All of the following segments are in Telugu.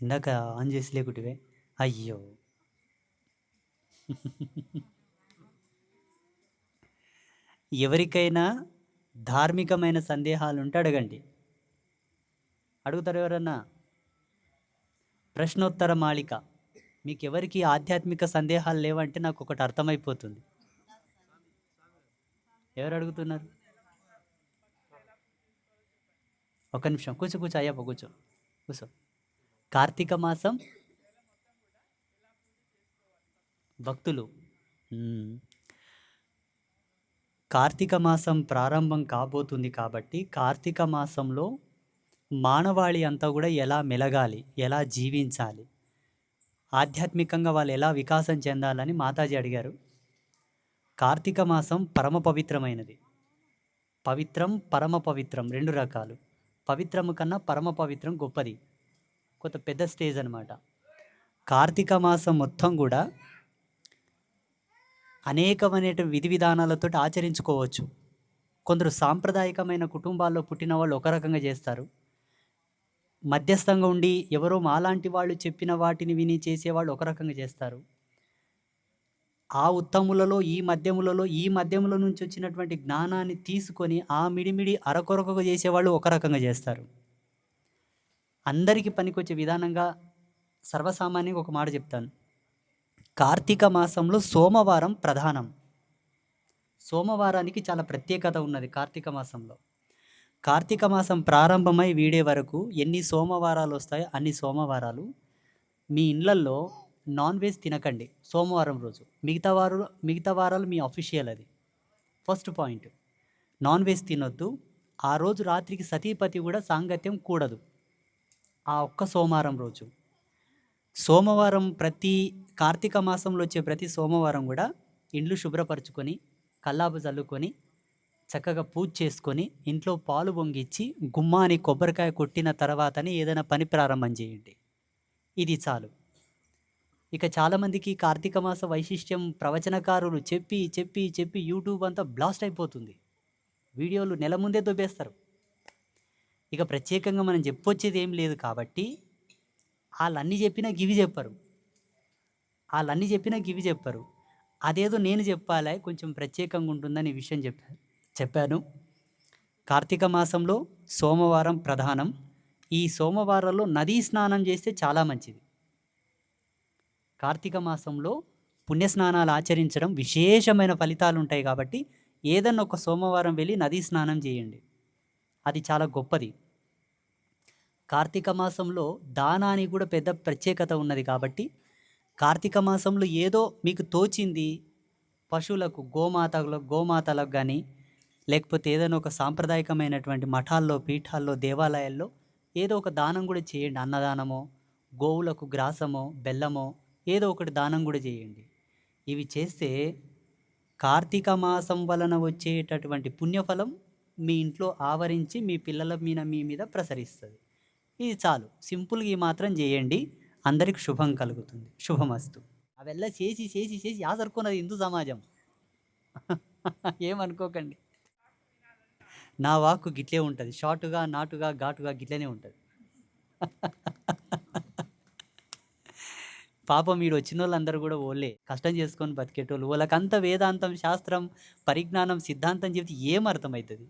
ఇందాక ఆన్ చేసి లేకుటివే అయ్యో. ఎవరికైనా ధార్మికమైన సందేహాలు ఉంటే అడగండి. అడుగుతారు ఎవరన్నా? ప్రశ్నోత్తర మాళిక. మీకు ఎవరికి ఆధ్యాత్మిక సందేహాలు లేవంటే నాకు ఒకటి అర్థమైపోతుంది. ఎవరు అడుగుతున్నారు ఒక నిమిషం కూర్చో కూర్చో అయ్యప్ప కూర్చో. కూర్చో. కార్తీక మాసం భక్తులు. కార్తీక మాసం ప్రారంభం కాబోతుంది కాబట్టి కార్తీక మాసంలో మానవాళి అంతా కూడా ఎలా మెలగాలి ఎలా జీవించాలి ఆధ్యాత్మికంగా వాళ్ళు ఎలా వికాసం చెందాలని మాతాజీ అడిగారు. కార్తీక మాసం పరమ పవిత్రమైనది. పవిత్రం పరమ పవిత్రం రెండు రకాలు. పవిత్రము కన్నా పరమ పవిత్రం గొప్పది. కొంత పెద్ద స్టేజ్ అనమాట కార్తీక మాసం మొత్తం కూడా అనేకమైన విధి విధానాలతో ఆచరించుకోవచ్చు. కొందరు సాంప్రదాయకమైన కుటుంబాల్లో పుట్టిన వాళ్ళు ఒక రకంగా చేస్తారు. మధ్యస్థంగా ఉండి ఎవరో మాలాంటి వాళ్ళు చెప్పిన వాటిని విని చేసేవాళ్ళు ఒక రకంగా చేస్తారు. ఆ ఉత్తములలో ఈ మధ్యములలో ఈ మధ్యముల నుంచి వచ్చినటువంటి జ్ఞానాన్ని తీసుకొని ఆ మిడిమిడి అరకొరకగా చేసేవాళ్ళు ఒక రకంగా చేస్తారు. అందరికీ పనికొచ్చే విధానంగా సర్వసామాన్యంగా ఒక మాట చెప్తాను. కార్తీక మాసంలో సోమవారం ప్రధానం. సోమవారానికి చాలా ప్రత్యేకత ఉన్నది కార్తీక మాసంలో. కార్తీక మాసం ప్రారంభమై వీడే వరకు ఎన్ని సోమవారాలు వస్తాయో అన్ని సోమవారాలు మీ ఇళ్ళల్లో నాన్ వెజ్ తినకండి సోమవారం రోజు. మిగతా వారు మిగతా వారాలు మీ అఫీషియల్ అది. First point. నాన్ వెజ్ తినొద్దు. ఆ రోజు రాత్రికి సతీపతి కూడా సాంగత్యం కూడదు. ఆ ఒక్క సోమవారం రోజు. సోమవారం ప్రతి కార్తీక మాసంలో వచ్చే ప్రతి సోమవారం కూడా ఇండ్లు శుభ్రపరచుకొని కల్లాపు చల్లుకొని చక్కగా పూజ చేసుకొని ఇంట్లో పాలు పొంగిచ్చి గుమ్మాని కొబ్బరికాయ కొట్టిన తర్వాతనే ఏదైనా పని ప్రారంభం చేయండి. ఇది చాలు. ఇక చాలామందికి కార్తీక మాస వైశిష్ట్యం ప్రవచనకారులు చెప్పి చెప్పి చెప్పి యూట్యూబ్ అంతా బ్లాస్ట్ అయిపోతుంది. వీడియోలు నెల ముందే దొబ్బేస్తారు. ఇక ప్రత్యేకంగా మనం చెప్పొచ్చేది ఏం లేదు కాబట్టి వాళ్ళన్నీ చెప్పినా గివి చెప్పరు. వాళ్ళన్నీ చెప్పినా గివి చెప్పరు. అదేదో నేను చెప్పాలి కొంచెం ప్రత్యేకంగా ఉంటుందని ఈ విషయం చెప్పాను చెప్పాను. కార్తీక మాసంలో సోమవారం ప్రధానం. ఈ సోమవారంలో నదీ స్నానం చేస్తే చాలా మంచిది. కార్తీక మాసంలో పుణ్యస్నానాలు ఆచరించడం విశేషమైన ఫలితాలు ఉంటాయి కాబట్టి ఏదన్నా ఒక సోమవారం వెళ్ళి నదీ స్నానం చేయండి. అది చాలా గొప్పది. కార్తీక మాసంలో దానానికి కూడా పెద్ద ప్రత్యేకత ఉన్నది కాబట్టి కార్తీక మాసంలో ఏదో మీకు తోచింది పశువులకు గోమాతలకు గోమాతలకు కానీ లేకపోతే ఏదైనా ఒక సాంప్రదాయకమైనటువంటి మఠాల్లో పీఠాల్లో దేవాలయాల్లో ఏదో ఒక దానం కూడా చేయండి. అన్నదానమో గోవులకు గ్రాసమో బెల్లమో ఏదో ఒకటి దానం కూడా చేయండి. ఇవి చేస్తే కార్తీక మాసం వలన వచ్చేటటువంటి పుణ్యఫలం మీ ఇంట్లో ఆవరించి మీ పిల్లల మీద మీ మీద ప్రసరిస్తుంది. ఇది చాలు. సింపుల్గా ఈ మాత్రం చేయండి. అందరికి శుభం కలుగుతుంది. శుభమస్తు. అవెల్లా చేసి చేసి చేసి ఆసరుకున్నది హిందూ సమాజం. ఏమనుకోకండి. నా వాక్కు గిట్లే ఉంటుంది. షార్టుగా నాటుగా ఘాటుగా గిట్లనే ఉంటుంది. పాపం మీరు వచ్చిన వాళ్ళందరూ కూడా ఓలే కష్టం చేసుకొని బతికేటోళ్ళు. వాళ్ళకంత వేదాంతం శాస్త్రం పరిజ్ఞానం సిద్ధాంతం చెప్తే ఏం అర్థమవుతుంది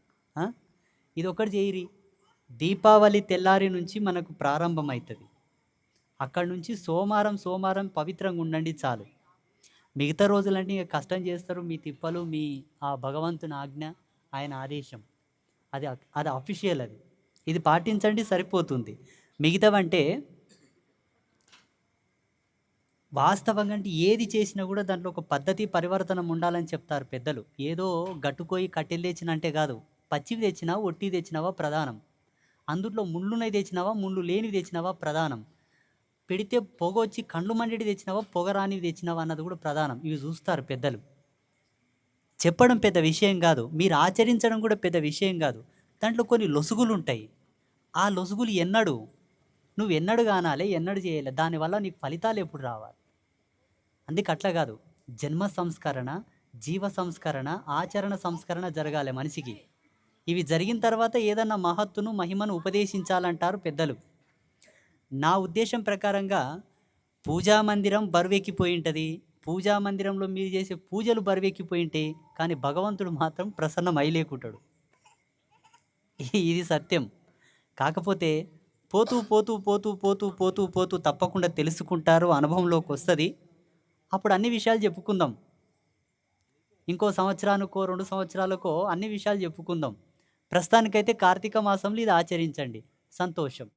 ఇది ఒకటి చేయరి. దీపావళి తెల్లారి నుంచి మనకు ప్రారంభమవుతుంది అక్కడి నుంచి సోమవారం సోమవారం పవిత్రంగా ఉండండి చాలు. మిగతా రోజులన్నీ ఇక కష్టం చేస్తారు మీ తిప్పలు మీ ఆ భగవంతుని ఆజ్ఞ ఆయన ఆదేశం. అది అది అఫీషియల్ అది. ఇది పాటించండి సరిపోతుంది. మిగతావంటే వాస్తవంగా అంటే ఏది చేసినా కూడా దాంట్లో ఒక పద్ధతి పరివర్తనం ఉండాలని చెప్తారు పెద్దలు. ఏదో గట్టుకోయి కట్టెలు తెచ్చిన అంటే కాదు పచ్చివి తెచ్చినా ఒట్టి తెచ్చినావా ప్రధానం. అందులో ముళ్ళునవి తెచ్చినావా ముళ్ళు లేనివి తెచ్చినావా ప్రధానం. పెడితే పొగ వచ్చి కండ్లు మండేటి తెచ్చినావా పొగ రానివి తెచ్చినావా అన్నది కూడా ప్రధానం. ఇవి చూస్తారు పెద్దలు. చెప్పడం పెద్ద విషయం కాదు. మీరు ఆచరించడం కూడా పెద్ద విషయం కాదు. దాంట్లో కొన్ని లొసుగులు ఉంటాయి ఆ లొసుగులు ఎన్నడు నువ్వు ఎన్నడు కానాలి ఎన్నడు చేయాలి. దానివల్ల నీకు ఫలితాలు ఎప్పుడు రావాలి? అందుకే అట్లా కాదు. జన్మ సంస్కరణ జీవ సంస్కరణ ఆచరణ సంస్కరణ జరగాలి మనిషికి. ఇవి జరిగిన తర్వాత ఏదన్నా మహత్తును మహిమను ఉపదేశించాలంటారు పెద్దలు నా ఉద్దేశం ప్రకారంగా పూజా మందిరం బరువెక్కిపోయి పూజా మందిరంలో మీరు చేసే పూజలు బరువెక్కిపోయి ఉంటాయి. కానీ భగవంతుడు మాత్రం ప్రసన్నమైలేకుంటాడు. ఇది సత్యం. కాకపోతే పోతూ, పోతూ, పోతూ, పోతూ, పోతూ, పోతూ తప్పకుండా తెలుసుకుంటారు. అనుభవంలోకి వస్తుంది అప్పుడు అన్ని విషయాలు చెప్పుకుందాం. ఇంకో సంవత్సరానికో, రెండు సంవత్సరాలకో అన్ని విషయాలు చెప్పుకుందాం. ప్రస్తుతానికైతే కార్తీక మాసంలో ఇది ఆచరించండి. సంతోషం.